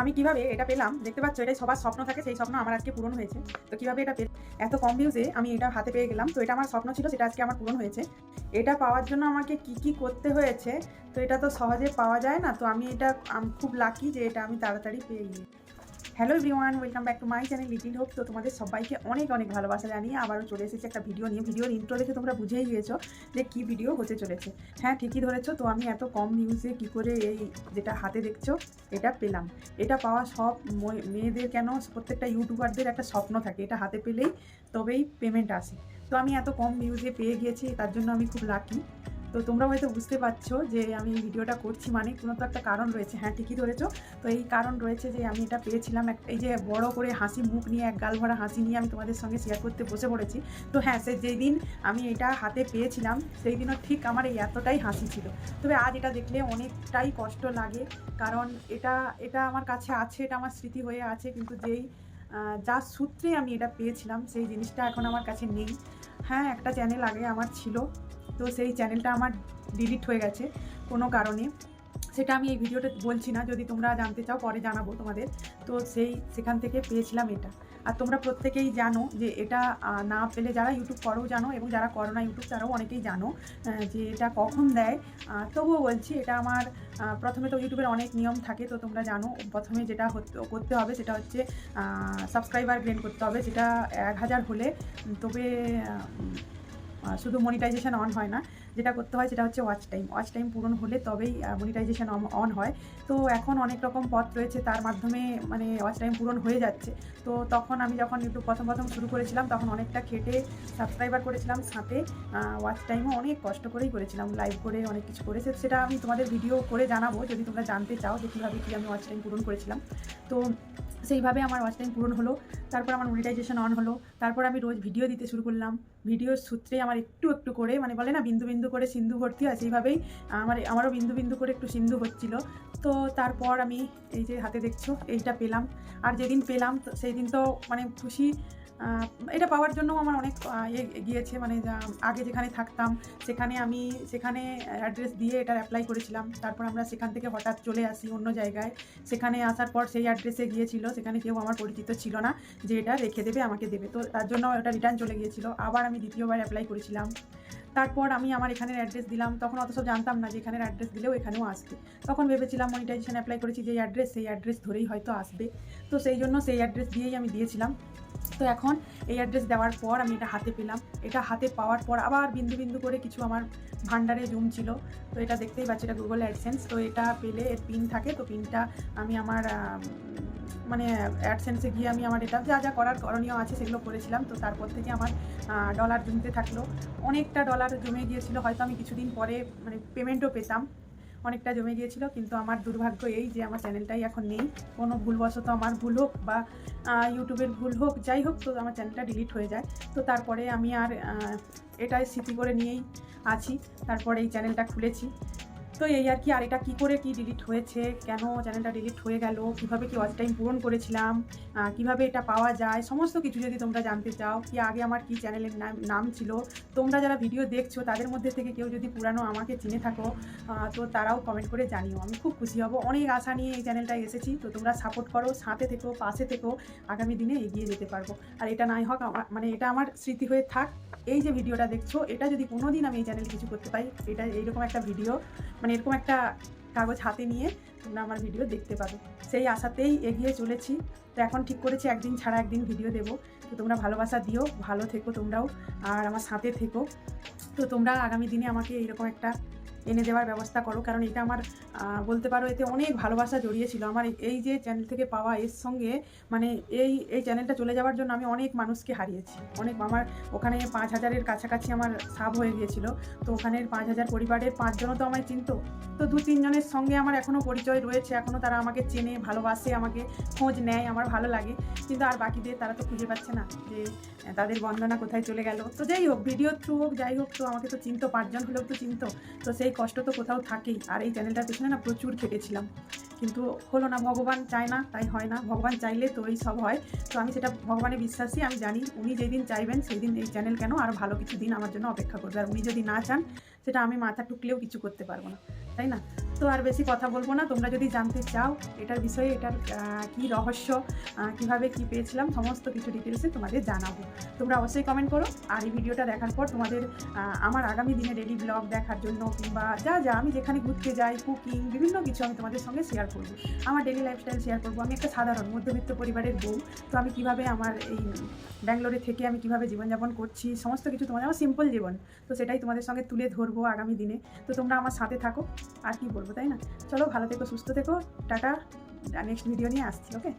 আমি কীভাবে এটা পেলাম? দেখতে পাচ্ছ, এটাই সবার স্বপ্ন থাকে, সেই স্বপ্ন আমার আজকে পূরণ হয়েছে। তো কীভাবে এটা পেলাম? এত কম ভিউজে আমি এটা হাতে পেয়ে গেলাম। তো এটা আমার স্বপ্ন ছিল, সেটা আজকে আমার পূরণ হয়েছে। এটা পাওয়ার জন্য আমাকে কি কি করতে হয়েছে, তো এটা তো সহজে পাওয়া যায় না। তো আমি এটা খুব লাকি যে এটা আমি তাড়াতাড়ি পেয়ে গিয়ে hello everyone welcome back to my channel little hope তো তোমাদের সবাইকে অনেক অনেক ভালোবাসা জানিয়ে আবারও চলে এসেছি একটা ভিডিও নিয়ে। ভিডিওর ইন্ট্রো দেখে তোমরা বুঝেই গিয়েছো যে কী ভিডিও হতে চলেছে। হ্যাঁ ঠিকই ধরেছো, তো আমি এত কম নিউজে কী করে এই যেটা হাতে দেখছ, এটা পেলাম। এটা পাওয়া সব মেয়েদের কেন, প্রত্যেকটা ইউটিউবারদের একটা স্বপ্ন থাকে, এটা হাতে পেলেই তবেই পেমেন্ট আসে। তো আমি এত কম নিউজে পেয়ে গিয়েছি, তার জন্য আমি খুব লাকি তো তোমরা হয়তো বুঝতে পারছ যে আমি এই ভিডিওটা করছি মানে কোনো তো একটা কারণ রয়েছে। হ্যাঁ ঠিকই ধরেছো। তো এই কারণ রয়েছে যে আমি এটা পেয়েছিলাম এক এই যে বড় করে হাসি মুখ নিয়ে, এক গাল ভরা হাসি নিয়ে আমি তোমাদের সঙ্গে শেয়ার করতে বসে পড়েছি। তো হ্যাঁ সে যেই দিন আমি এটা হাতে পেয়েছিলাম সেই দিনও ঠিক আমার এই এতটাই হাসি ছিল। তবে আজ এটা দেখলে অনেকটাই কষ্ট লাগে, কারণ এটা এটা আমার কাছে আছে, এটা আমার স্মৃতি হয়ে আছে। কিন্তু যেই যার সূত্রে আমি এটা পেয়েছিলাম, সেই জিনিসটা এখন আমার কাছে নেই। হ্যাঁ একটা চ্যানেল আগে আমার ছিল। তো সেই চ্যানেলটা আমার ডিলিট হয়ে গেছে কোনো কারণে। সেটা আমি এই ভিডিওটা বলছি না, যদি তোমরা জানতে চাও পরে জানাব তোমাদের। তো সেই, সেখান থেকে পেয়েছিলাম এটা। আর তোমরা প্রত্যেকেই জানো যে এটা না পেলে যারা ইউটিউব করো জানো এবং যারা করো না ইউটিউব তারাও অনেকেই জানো যে এটা কখন দেয়। তবুও বলছি এটা আমার প্রথমে তো ইউটিউবের অনেক নিয়ম থাকে, তো তোমরা জানো প্রথমে যেটা করতে হবে সেটা হচ্ছে সাবস্ক্রাইবার গ্রেন করতে হবে। যেটা এক হাজার হলে তবে শুধু মনিটাইজেশন অন হয় না। যেটা করতে হয় সেটা হচ্ছে ওয়াচ টাইম ওয়াচ টাইম পূরণ হলে তবেই মনিটাইজেশন অন হয়। তো এখন অনেক রকম পথ রয়েছে, তার মাধ্যমে মানে ওয়াচ টাইম পূরণ হয়ে যাচ্ছে। তো তখন আমি যখন ইউটিউব প্রথম প্রথম শুরু করেছিলাম, তখন অনেকটা খেটে সাবস্ক্রাইবার করেছিলাম সাথে। ওয়াচ টাইমও অনেক কষ্ট করেই করেছিলাম লাইভ করে অনেক কিছু করে। সে- সেটা আমি তোমাদের ভিডিও করে জানাব। যদি তোমরা জানতে চাও যে কীভাবে কী আমি ওয়াচ টাইম পূরণ করেছিলাম। তো সেইভাবে আমার ওয়াচ টাইম পূরণ হলো, তারপর আমার মনিটাইজেশন অন হলো, তারপর আমি রোজ ভিডিও দিতে শুরু করলাম। ভিডিওর সূত্রে আমার একটু একটু করে মানে বলে না বিন্দু বিন্দু করে সিন্ধু ভর্তি হয়, সেইভাবেই আমার, আমারও বিন্দু বিন্দু করে একটু সিন্ধু হচ্ছিল। তো তারপর আমি এই যে হাতে দেখছ, এইটা পেলাম। আর যেদিন পেলাম সেই দিন তো মানে খুশি এটা পাওয়ার জন্য আমার অনেক গিয়েছে মানে আগে যেখানে থাকতাম, সেখানে আমি, সেখানে অ্যাড্রেস দিয়ে এটার অ্যাপ্লাই করেছিলাম। তারপর আমরা সেখান থেকে হঠাৎ চলে আসি অন্য জায়গায়। সেখানে আসার পর সেই অ্যাড্রেসে গিয়েছিল, সেখানে কেউ আমার পরিচিত ছিল না, যে এটা রেখে দেবে, আমাকে দেবে। তো তার জন্য ওটা রিটার্ন চলে গিয়েছিল। আবার আমি দ্বিতীয়বার অ্যাপ্লাই করেছিলাম। তারপর আমি আমার এখানের অ্যাড্রেস দিলাম। তখন অত সব জানতাম না যে এখানের অ্যাড্রেস দিলেও এখানেও আসবে। তখন ভেবেছিলাম মনিটাইজেশন অ্যাপ্লাই করেছি যে অ্যাড্রেস সেই অ্যাড্রেস ধরেই হয়তো আসবে। তো সেই জন্য সেই অ্যাড্রেস দিয়েই আমি দিয়েছিলাম। তো এখন এই অ্যাড্রেস দেওয়ার পর আমি এটা হাতে পেলাম। এটা হাতে পাওয়ার পর আবার বিন্দু বিন্দু করে কিছু আমার ভান্ডারে জমছিল তো এটা দেখতেই পাচ্ছি, এটা গুগল অ্যাডসেন্স তো এটা পেলে এর পিন থাকে, তো পিনটা আমি আমার মানে অ্যাডসেন্সে গিয়ে আমি আমার এটা যা যা করার করণীয় আছে সেগুলো করেছিলাম। তো তারপর থেকে আমার ডলার জমতে থাকল। অনেকটা ডলার জমে গিয়েছিল, হয়তো আমি কিছুদিন পরে মানে পেমেন্টও পেতাম। অনেকটা জমে গিয়েছিল, কিন্তু আমার দুর্ভাগ্য এই যে আমার চ্যানেলটাই এখন নেই। কোনো ভুলবশত আমার ভুল হোক বা ইউটিউবের ভুল হোক, যাই হোক, তো আমার চ্যানেলটা ডিলিট হয়ে যায়। তো তারপরে আমি আর এটাই স্মৃতি করে নিয়েই আছি। তারপরে এই চ্যানেলটা খুলেছি। তো এই আর কি, আর এটা কী করে কি ডিলিট হয়েছে, কেন চ্যানেলটা ডিলিট হয়ে গেল, কীভাবে কি ওয়াচ টাইম পূরণ করেছিলাম কীভাবে এটা পাওয়া যায়, সমস্ত কিছু যদি তোমরা জানতে চাও, কি আগে আমার কি চ্যানেলের নাম ছিল, তোমরা যারা ভিডিও দেখছ, তাদের মধ্যে থেকে কেউ যদি পুরানো আমাকে চিনে থাকো তো তারাও কমেন্ট করে জানিও, আমি খুব খুশি হব। অনেক আশা নিয়ে এই চ্যানেলটায় এসেছি, তো তোমরা সাপোর্ট করো, সাথে থেকো, পাশে থেকো, আগামী দিনে এগিয়ে যেতে পারব। আর এটা নাই হোক মানে এটা আমার স্মৃতি হয়ে থাক, এই যে ভিডিওটা দেখছ, এটা যদি কোনো দিন আমি এই চ্যানেলে কিছু করতে পাই এটা এইরকম একটা ভিডিও মানে এরকম একটা কাগজ হাতে নিয়ে তোমরা আমার ভিডিও দেখতে পাবে। সেই আশাতেই এগিয়ে চলেছি। তো এখন ঠিক করেছি, একদিন ছাড়া একদিন ভিডিও দেবো। তো তোমরা ভালোবাসা দিও, ভালো থেকো তোমরাও, আর আমার সাথে থেকো। তো তোমরা আগামী দিনে আমাকে এরকম একটা এনে দেওয়ার ব্যবস্থা করো। কারণ এটা আমার বলতে পারো এতে অনেক ভালোবাসা জড়িয়েছিল। আমার এই- যে চ্যানেল থেকে পাওয়া এর সঙ্গে মানে এই এই চ্যানেলটা চলে যাওয়ার জন্য আমি অনেক মানুষকে হারিয়েছি। অনেক আমার ওখানে পাঁচ হাজারের কাছাকাছি আমার সাব হয়ে গিয়েছিল। তো ওখানের পাঁচ হাজার পরিবারের পাঁচজনও তো আমায় চিনত। তো দু তিনজনের সঙ্গে আমার এখনও পরিচয় রয়েছে। এখনও তারা আমাকে চেনে, ভালোবাসে, আমাকে খোঁজ নেয়, আমার ভালো লাগে। কিন্তু আর বাকিদের তারা তো খুঁজে পাচ্ছে না যে তাদের বন্দনা কোথায় চলে গেল। তো যাই হোক ভিডিও থ্রু হোক, যাই হোক, তো আমাকে তো চিনতো, পাঁচজন হলেও তো চিনতো। তো সেই কষ্ট তো কোথাও থাকেই। আর এই চ্যানেলটার পেছনে না প্রচুর খেটেছিলাম কিন্তু হলো না, ভগবান চায় না, তাই হয় না। ভগবান চাইলে তো এই সব হয়। তো আমি সেটা ভগবানে বিশ্বাসী, আমি জানি উনি যেই দিন চাইবেন সেই দিন এই চ্যানেল কেন আর ভালো কিছু দিন আমার জন্য অপেক্ষা করবে। আর উনি যদি না চান, সেটা আমি মাথা টুকলেও কিছু করতে পারব না। তাই না? তো আর বেশি কথা বলব না। তোমরা যদি জানতে চাও এটার বিষয়ে, এটার কি রহস্য কীভাবে কি পেয়েছিলাম, সমস্ত কিছু ডিটেলসে তোমাদের জানাব। তোমরা অবশ্যই কমেন্ট করো। আর এই ভিডিওটা দেখার পর তোমাদের আমার আগামী দিনে ডেলি ব্লগ দেখার জন্য কিংবা যা যা আমি যেখানে ঘুরতে যাই কুকিং বিভিন্ন কিছু আমি তোমাদের সঙ্গে শেয়ার করব। আমার ডেলি লাইফস্টাইল শেয়ার করব। আমি একটা সাধারণ মধ্যবিত্ত পরিবারের বউ। তো আমি কীভাবে আমার এই ব্যাঙ্গালোরে থেকে আমি কীভাবে জীবনযাপন করছি, সমস্ত কিছু তোমাদের আমার সিম্পল জীবন। তো সেটাই তোমাদের সঙ্গে তুলে ধরবো আগামী দিনে। তো তোমরা আমার সাথে থাকো। আর কি বলব? তাই না? চলো ভালো থেকো সুস্থ থেকো টাটা নেক্সট ভিডিও নিয়ে আসছি ওকে